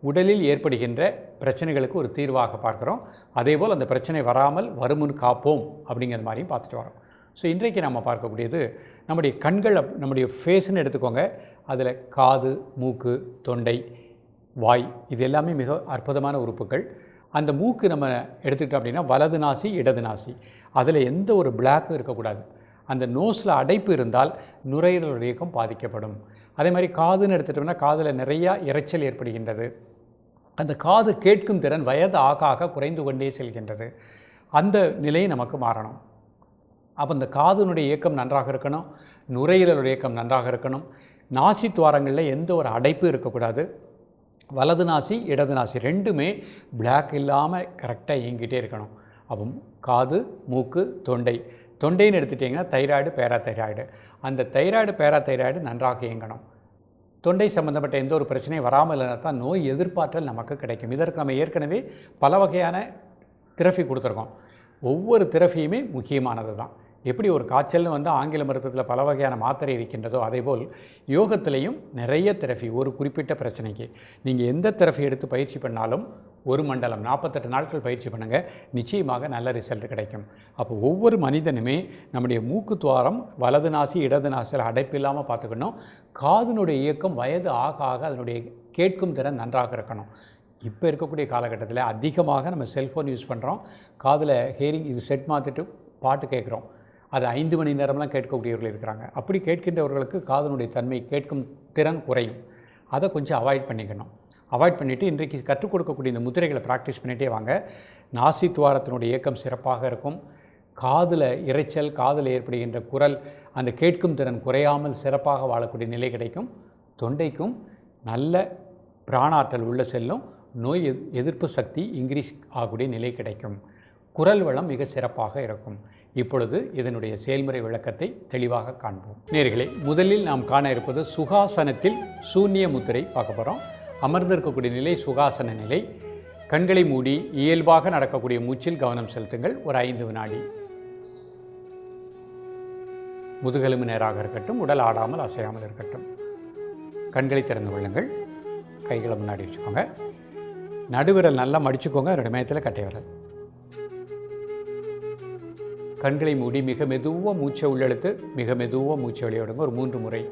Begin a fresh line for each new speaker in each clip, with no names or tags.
உடலில் ஏற்படுகின்ற பிரச்சனைகளுக்கு ஒரு தீர்வாக பார்க்குறோம். அதேபோல் அந்த பிரச்சனை வராமல் வருமுன் காப்போம் அப்படிங்கிற மாதிரியும் பார்த்துட்டு வரோம். ஸோ இன்றைக்கு நம்ம பார்க்கக்கூடியது நம்முடைய கண்கள் அப்- நம்முடைய ஃபேஸ்ன்னு எடுத்துக்கோங்க. அதில் காது மூக்கு தொண்டை வாய் இது எல்லாமே மிக அற்புதமான உறுப்புகள். அந்த மூக்கு நம்ம எடுத்துக்கிட்டோம் அப்படின்னா வலது நாசி இடது நாசி. அதில் எந்த ஒரு பிளாக்கும் இருக்கக்கூடாது. அந்த நோஸில் அடைப்பு இருந்தால் நுரையீரல் இயக்கம் பாதிக்கப்படும். அதே மாதிரி காதுன்னு எடுத்துட்டோம்னா காதில் நிறையா இரைச்சல் ஏற்படுகின்றது. அந்த காது கேட்கும் திறன் வயது ஆக ஆக குறைந்து கொண்டே செல்கின்றது. அந்த நிலை நமக்கு மாறணும். அப்போ இந்த காதுனுடைய இயக்கம் நன்றாக இருக்கணும். நுரையீரலுடைய இயக்கம் நன்றாக இருக்கணும். நாசி துவாரங்களில் எந்த ஒரு அடைப்பு இருக்கக்கூடாது. வலது நாசி இடது நாசி ரெண்டுமே பிளாக் இல்லாமல் கரெக்டாக இயங்கிட்டே இருக்கணும். அப்போ காது மூக்கு தொண்டை. தொண்டைன்னு எடுத்துட்டிங்கன்னா தைராய்டு பேராதைராய்டு. அந்த தைராய்டு பேராதைராய்டு நன்றாக இயங்கணும். தொண்டை சம்பந்தப்பட்ட எந்த ஒரு பிரச்சனையும் வராமல் இருந்தால் தான் நோய் எதிர்ப்பாற்றல் நமக்கு கிடைக்கும். இதற்கு நம்ம ஏற்கனவே பல வகையான திரஃபி கொடுத்துருக்கோம். ஒவ்வொரு திரஃபியுமே முக்கியமானது தான். எப்படி ஒரு காய்ச்சல்னு வந்து ஆங்கில மருத்துவத்தில் பல வகையான மாத்திரை இருக்கின்றதோ அதேபோல் யோகத்திலையும் நிறைய திரஃபி ஒரு குறிப்பிட்ட பிரச்சனைக்கு. நீங்கள் எந்த திரஃபி எடுத்து பயிற்சி பண்ணாலும் ஒரு மண்டலம் நாற்பத்தெட்டு நாட்கள் பயிற்சி பண்ணுங்கள் நிச்சயமாக நல்ல ரிசல்ட் கிடைக்கும். அப்போ ஒவ்வொரு மனிதனுமே நம்முடைய மூக்கு துவாரம் வலது நாசி இடது நாசியில் அடைப்பு இல்லாமல் பார்த்துக்கணும். காதினுடைய இயக்கம் வயது ஆக ஆக அதனுடைய கேட்கும் திறன் நன்றாக இருக்கணும். இப்போ இருக்கக்கூடிய காலகட்டத்தில் அதிகமாக நம்ம செல்ஃபோன் யூஸ் பண்ணுறோம் காதில் ஹியரிங் இது செட் மாற்றிட்டு பாட்டு கேட்குறோம். அது ஐந்து மணி நேரம்லாம் கேட்கக்கூடியவர்கள் இருக்கிறாங்க. அப்படி கேட்கின்றவர்களுக்கு காதனுடைய தன்மை கேட்கும் திறன் குறையும். அதை கொஞ்சம் அவாய்ட் பண்ணிக்கணும். அவாய்ட் பண்ணிவிட்டு இன்றைக்கு கற்றுக் கொடுக்கக்கூடிய இந்த முத்திரைகளை ப்ராக்டிஸ் பண்ணிகிட்டே வாங்க. நாசி துவாரத்தினுடைய இயக்கம் சிறப்பாக இருக்கும். காதில் இரைச்சல் காதில் ஏற்படுகின்ற குரல் அந்த கேட்கும் திறன் குறையாமல் சிறப்பாக வாழக்கூடிய நிலை கிடைக்கும். தொண்டைக்கும் நல்ல பிராணாற்றல் உள்ள செல்லும். நோய் எதிர்ப்பு சக்தி இன்க்ரீஸ் ஆகக்கூடிய நிலை கிடைக்கும். குரல் வளம் மிக சிறப்பாக இருக்கும். இப்பொழுது இதனுடைய செயல்முறை விளக்கத்தை தெளிவாக காண்போம். நேர்களே முதலில் நாம் காண இருப்பது சுகாசனத்தில் சூன்ய முத்திரை பார்க்க போகிறோம் அமர்ந்திருக்கக்கூடிய நிலை சுகாசன நிலை. கண்களை மூடி இயல்பாக நடக்கக்கூடிய மூச்சில் கவனம் செலுத்துங்கள். ஒரு ஐந்து வினாடி. முதுகெலும்பு நேராக இருக்கட்டும் உடல் ஆடாமல் அசையாமல் இருக்கட்டும். கண்களை திறந்து கொள்ளுங்கள். கைகளை முன்னாடி வச்சுக்கோங்க. நடுவிரல் நல்லா மடிச்சுக்கோங்க. ரெண்டு மயத்தில் கட்டை விரல். கண்களை மூடி மிக மெதுவாக மூச்சை உள்ளெழுத்து மிக மெதுவாக மூச்சை வெளியிடுங்க ஒரு மூன்று முறை.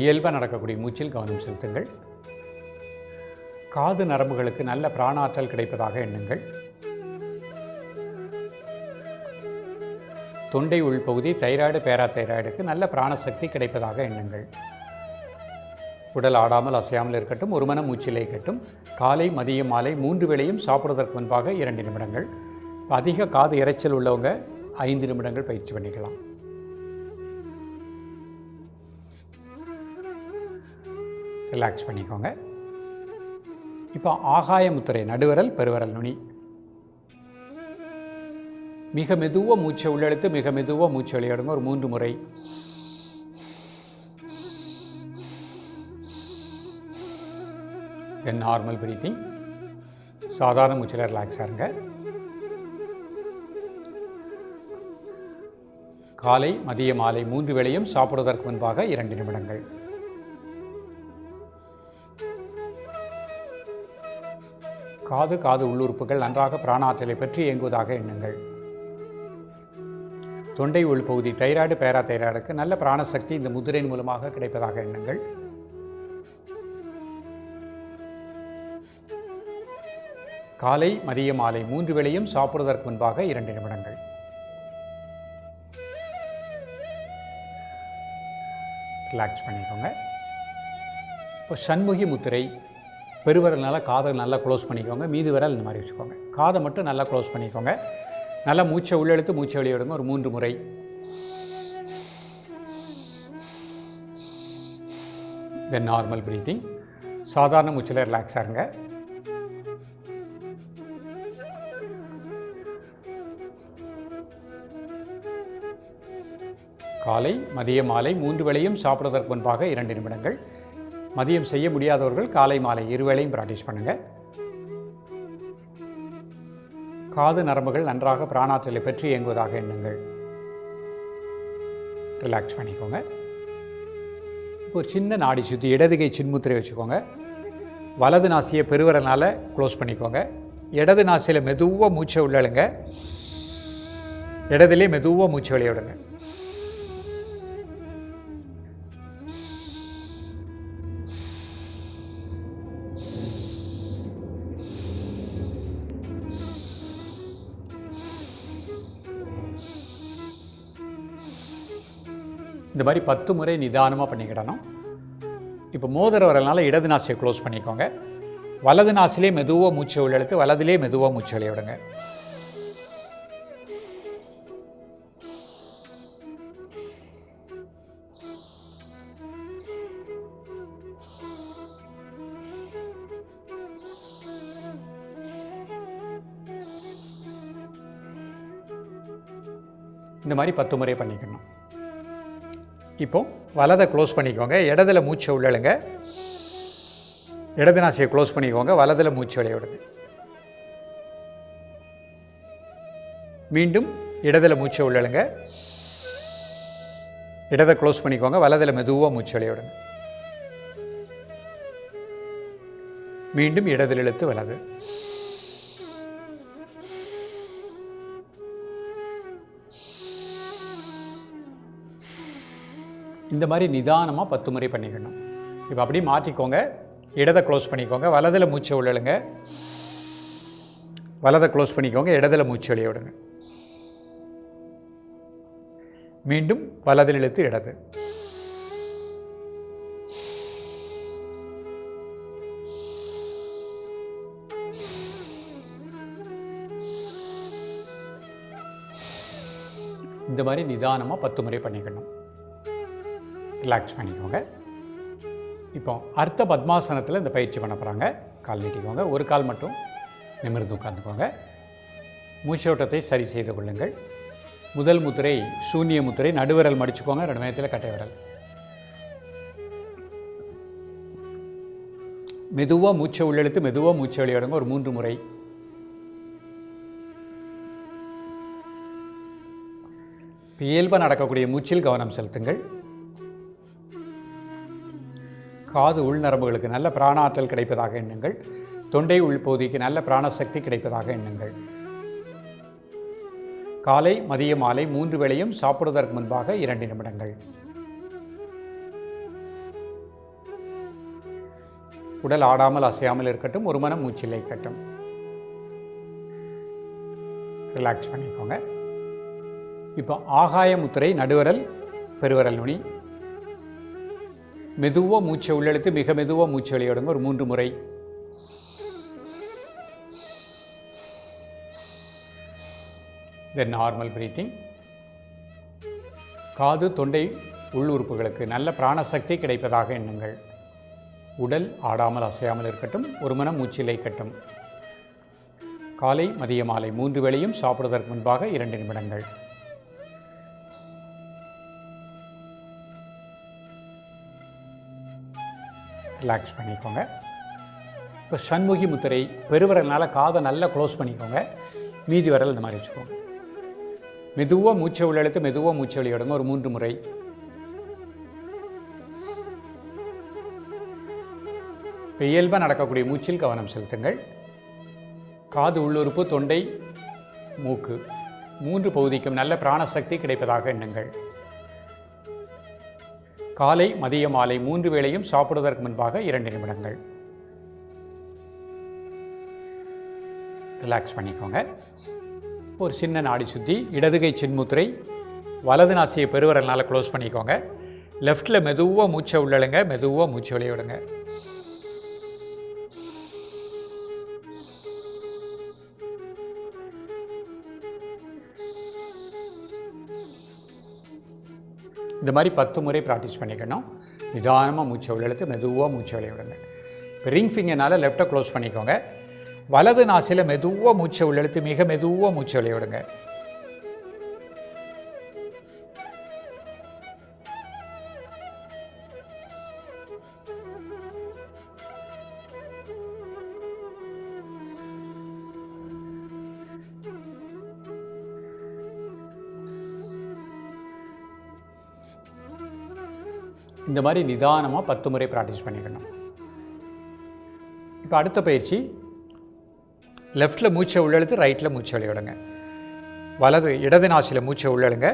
இயல்பாக நடக்கக்கூடிய மூச்சில் கவனம் செலுத்துங்கள். காது நரம்புகளுக்கு நல்ல பிராணாற்றல் கிடைப்பதாக எண்ணுங்கள். தொண்டை உள்பகுதி தைராய்டு பேரா தைராய்டுக்கு நல்ல பிராணசக்தி கிடைப்பதாக எண்ணுங்கள். உடல் ஆடாமல் அசையாமல் இருக்கட்டும் ஒரு மன மூச்சிலே இருக்கட்டும் காலை மதியம் மாலை மூன்று வேளையும் சாப்பிடுவதற்கு முன்பாக இரண்டு நிமிடங்கள். அதிக காது இறைச்சல் உள்ளவங்க ஐந்து நிமிடங்கள் பயிற்சி பண்ணிக்கலாம். ரிலாக்ஸ் பண்ணிக்கோங்க. இப்போ ஆகாய முத்திரை நடுவரல் பெருவரல் நுனி. மிக மெதுவாக மூச்சை உள்ளெழுத்து மிக மெதுவாக மூச்சை வெளியிடுங்க. ஒரு மூன்று முறை. என் நார்மல் பிரீத்திங் சாதாரண மூச்சில் ரிலாக்ஸாக இருங்க. காலை மதிய மாலை மூன்று வேளையும் சாப்பிடுவதற்கு முன்பாக இரண்டு நிமிடங்கள். காது காது உள்ளுறுப்புகள் நன்றாக பிராணாற்றலை பற்றி இயங்குவதாக எண்ணுங்கள். தொண்டை உள்பகுதி தைராய்டு பேரா தைராய்டுக்கு நல்ல பிராணசக்தி இந்த முதிரையின் மூலமாக கிடைப்பதாக எண்ணுங்கள். காலை மதிய மாலை மூன்று வேளையும் சாப்பிடுவதற்கு முன்பாக இரண்டு நிமிடங்கள். ரிலாக்ஸ் பண்ணிக்கோங்க. இப்போ சண்முகி முத்திரை பெருவரல்னால காதை நல்லா க்ளோஸ் பண்ணிக்கோங்க. மீது விரல் இந்த மாதிரி வச்சுக்கோங்க. காதை மட்டும் நல்லா க்ளோஸ் பண்ணிக்கோங்க. நல்லா மூச்சை உள்ளெழுத்து மூச்சை வெளியிடுங்க ஒரு மூன்று முறை. தென் நார்மல் ப்ரீத்திங் சாதாரண மூச்சில் ரிலாக்ஸ் ஆகுங்க காலை மதிய மாலை மூன்று வேளையும் சாப்பிடுவதற்கு முன்பாக இரண்டு நிமிடங்கள். மதியம் செய்ய முடியாதவர்கள் காலை மாலை இருவேளையும் ப்ராக்டிஸ் பண்ணுங்கள் காது நரம்புகள் நன்றாக பிராணாற்றலை பெற்று இயங்குவதாக எண்ணுங்கள். ரிலாக்ஸ் பண்ணிக்கோங்க. ஒரு சின்ன நாடி சுற்றி இடதுகை சின்முத்திரை வச்சுக்கோங்க. வலது நாசியை பெருவரனால் க்ளோஸ் பண்ணிக்கோங்க. இடது நாசியில் மெதுவாக மூச்சை உள்ளழுங்க. இடதுலேயே மெதுவாக மூச்சு வெளியே விடுங்க இந்த மாதிரி பத்து முறை நிதானமாக பண்ணிக்கிடணும் இப்போ மோதிர வரனால இடது நாசியை க்ளோஸ் பண்ணிக்கோங்க. வலது நாசிலே மெதுவாக மூச்சு உள்ளெழுத்து வலதுலே மெதுவாக மூச்சு வெளிய விடுங்க இந்த மாதிரி பத்து முறை பண்ணிக்கணும். இப்போது வலதை க்ளோஸ் பண்ணிக்கோங்க. இடதுல மூச்சை உள்ளழுங்க. இடது நாசியை க்ளோஸ் பண்ணிக்கோங்க. வலதில் மூச்சு வெளிய விடுங்க. மீண்டும் இடதில் மூச்சை உள்ளழுங்க. இடதை க்ளோஸ் பண்ணிக்கோங்க. வலதில் மெதுவாக மூச்சு வெளிய விடுங்க. மீண்டும் இடதில் இழுத்து வலது. இந்த மாதிரி நிதானமாக பத்து முறை பண்ணிக்கணும் இப்போ அப்படியே மாற்றிக்கோங்க. இடதை க்ளோஸ் பண்ணிக்கோங்க. வலதில் மூச்சை உள்ளழுங்க. வலதை க்ளோஸ் பண்ணிக்கோங்க. இடதில் மூச்சு வெளியே விடுங்க. மீண்டும் வலதில் இழுத்து இடது. இந்த மாதிரி நிதானமாக பத்து முறை பண்ணிக்கணும். ரிலாக்ஸ் பண்ணிக்கோங்க. இப்போ அர்த்த பத்மாசனத்தில் இந்த பயிற்சி பண்ண போகிறாங்க கால் நீட்டிக்கோங்க. ஒரு கால் மட்டும் நிமிர்ந்து உட்காந்துக்கோங்க மூச்சோட்டத்தை சரி செய்து கொள்ளுங்கள். முதல் முத்திரை சூன்ய முத்திரை நடுவிரல் மடிச்சுக்கோங்க. ரெண்டு நேரத்தில் கட்டை விரல். மெதுவாக மூச்சை உள்ளெழுத்து மெதுவாக மூச்சை வெளியிடுங்க. ஒரு மூன்று முறை. இயல்பாக நடக்கக்கூடிய மூச்சில் கவனம் செலுத்துங்கள். காது உள்நரம்புகளுக்கு நல்ல பிராணாற்றல் கிடைப்பதாக எண்ணுங்கள். தொண்டை உள்பகுதிக்கு நல்ல பிராணசக்தி கிடைப்பதாக எண்ணுங்கள். காலை மதிய மாலை மூன்று வேளையும் சாப்பிடுவதற்கு முன்பாக இரண்டு நிமிடங்கள். உடல் ஆடாமல் அசையாமல் இருக்கட்டும் ஒரு மனம் மூச்சில் இருக்கட்டும். ரிலாக்ஸ் பண்ணிக்கோங்க. இப்போ ஆகாய முத்திரை நடுவரல் பெருவரல் நுனி. மெதுவாக மூச்சை உள்ளெழுத்து மிக மெதுவாக மூச்சு வெளியிடுங்க. ஒரு மூன்று முறை. தென் நார்மல் பிரீத்திங் காது தொண்டை உள் உறுப்புகளுக்கு நல்ல பிராணசக்தி கிடைப்பதாக எண்ணுங்கள். உடல் ஆடாமல் அசையாமல் இருக்கட்டும். ஒரு மனம் மூச்சிலை கட்டும் காலை மதிய மாலை மூன்று வேளையும் சாப்பிடுவதற்கு முன்பாக இரண்டு நிமிடங்கள். ரிலாக்ஸ் பண்ணிக்கோங்க. இப்போ சண்முகி முத்திரை பெருவரனால் காதை நல்லா க்ளோஸ் பண்ணிக்கோங்க. மீதி விரல் இந்த மாதிரி வச்சுக்கோங்க. மெதுவாக மூச்சை உள்ளெழுத்து மெதுவாக மூச்சை வெளியிடுங்க. ஒரு மூன்று முறை. இப்போ இயல்பாக நடக்கக்கூடிய மூச்சில் கவனம் செலுத்துங்கள். காது உள்ளுறுப்பு தொண்டை மூக்கு. மூன்று பகுதிக்கும் நல்ல பிராணசக்தி கிடைப்பதாக எண்ணுங்கள். காலை மதிய மாலை மூன்று வேளையும் சாப்பிடுவதற்கு முன்பாக இரண்டு நிமிடங்கள். ரிலாக்ஸ் பண்ணிக்கோங்க. ஒரு சின்ன நாடி சுற்றி இடதுகை சின்முத்திரை வலது நாசியை பெருவரல்னால க்ளோஸ் பண்ணிக்கோங்க. லெஃப்டில் மெதுவாக மூச்சை உள்ளழுங்க மெதுவாக மூச்சை வெளிய இந்த மாதிரி பத்து முறை ப்ராக்டிஸ் பண்ணிக்கணும். நிதானமாக மூச்சை உள்ளெழுத்து மெதுவாக மூச்சை வெளிய விடுங்க. ரிங் ஃபிங்கர்னால் லெஃப்ட்டை க்ளோஸ் பண்ணிக்கோங்க. வலது நாசியில் மெதுவாக மூச்சை உள்ளெழுத்து மிக மெதுவாக மூச்சை வெளிய விடுங்க. இந்த மாதிரி நிதானமாக பத்து முறை ப்ராக்டிஸ் பண்ணிக்கணும் இப்போ அடுத்த பயிற்சி லெஃப்ட்டில் மூச்சை உள்ளெழுத்து ரைட்டில் மூச்சை வெளியிடுங்க. வலது இடது நாசியில் மூச்சை உள்ளெழுங்க.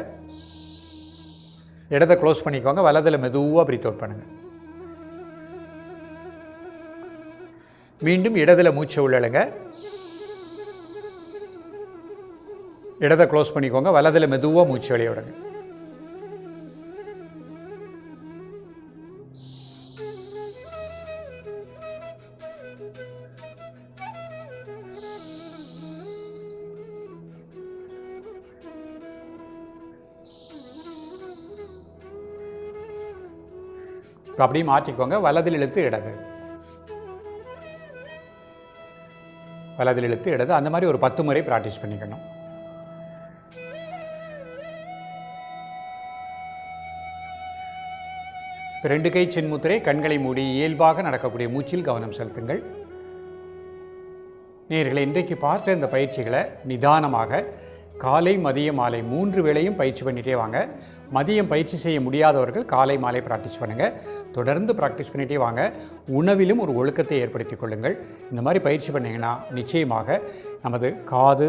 இடதை க்ளோஸ் பண்ணிக்கோங்க வலதில் மெதுவாக பிரீத் அவுட் பண்ணுங்கள் மீண்டும் இடதில் மூச்சை உள்ளழுங்க. இடதை க்ளோஸ் பண்ணிக்கோங்க வலதில் மெதுவாக மூச்சு வெளியே விடுங்க அப்படியே மாற்றிக்கோங்க. வலதில் இழுத்து இடது. வலதில் இழுத்து இடது. அந்த மாதிரி ஒரு பத்து முறை ப்ராக்டிஸ் பண்ணிக்கணும். ரெண்டு கை சின்முத்திரை கண்களை மூடி இயல்பாக நடக்கக்கூடிய மூச்சில் கவனம் செலுத்துங்கள். நேர்களை இன்றைக்கு பார்த்த இந்த பயிற்சிகளை நிதானமாக காலை மதிய மாலை மூன்று வேளையும் பயிற்சி பண்ணிகிட்டே வாங்க. மதியம் பயிற்சி செய்ய முடியாதவர்கள் காலை மாலை ப்ராக்டிஸ் பண்ணுங்கள் தொடர்ந்து ப்ராக்டிஸ் பண்ணிகிட்டே வாங்க. உணவிலும் ஒரு ஒழுக்கத்தை ஏற்படுத்திக் கொள்ளுங்கள். இந்த மாதிரி பயிற்சி பண்ணிங்கன்னா நிச்சயமாக நமது காது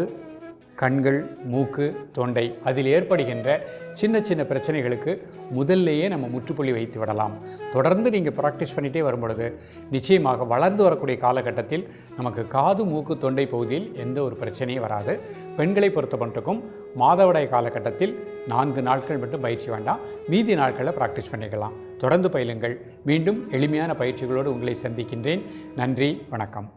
கண்கள் மூக்கு தொண்டை அதில் ஏற்படுகின்ற சின்ன சின்ன பிரச்சனைகளுக்கு முதல்லையே நம்ம முற்றுப்புள்ளி வைத்து விடலாம். தொடர்ந்து நீங்கள் ப்ராக்டிஸ் பண்ணிகிட்டே வரும்பொழுது நிச்சயமாக வளர்ந்து வரக்கூடிய காலகட்டத்தில் நமக்கு காது மூக்கு தொண்டை பகுதியில் எந்த ஒரு பிரச்சனையும் வராது. பெண்களை பொறுத்த மட்டுக்கும் மாதவிடாய் காலகட்டத்தில் நான்கு நாட்கள் மட்டும் பயிற்சி வேண்டாம். மீதி நாட்களில் ப்ராக்டிஸ் பண்ணிக்கலாம். தொடர்ந்து பயிலுங்கள். மீண்டும் எளிமையான பயிற்சிகளோடு உங்களை சந்திக்கின்றேன். நன்றி வணக்கம்.